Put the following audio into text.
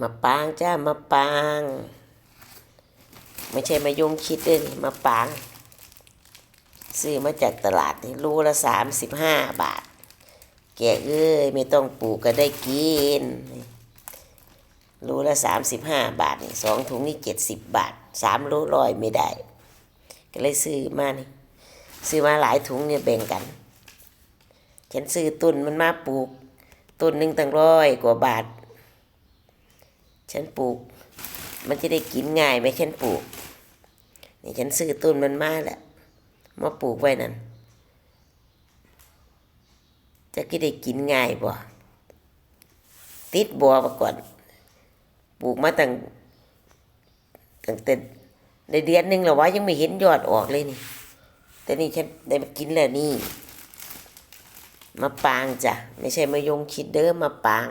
มาปางจ้ามาปาง ไม่ใช่มายงคิดเลยนี่มาปาง ซื้อมาจากตลาดนี่รูละสามสิบห้าบาท แกเอ้ยไม่ต้องปลูกก็ได้กินรูละสามสิบห้าบาทนี่สองถุงนี่เจ็ดสิบบาทสามรูร้อยไม่ได้ ก็เลยซื้อมานี่ซื้อมาหลายถุงเนี่ยแบ่งกัน ฉันซื้อต้นมันมาปลูกต้นหนึ่งตั้งร้อยกว่าบาท ฉันปลูก มันจะได้กินง่ายไหมฉันปลูก นี่ฉันซื้อต้นมันมาแหละมาปลูกไว้นั่นจะกิได้กินง่ายบ่ติดบัวมาก่อน ปลูกมาตั้งตั้งแต่ในเดือนหนึ่งแล้ววะยังไม่เห็นยอดออกเลยนี่ แต่นี่ฉันได้มากินแล้วนี่ มาปางจ้ะ ไม่ใช่มายงคิดเด้อมาปาง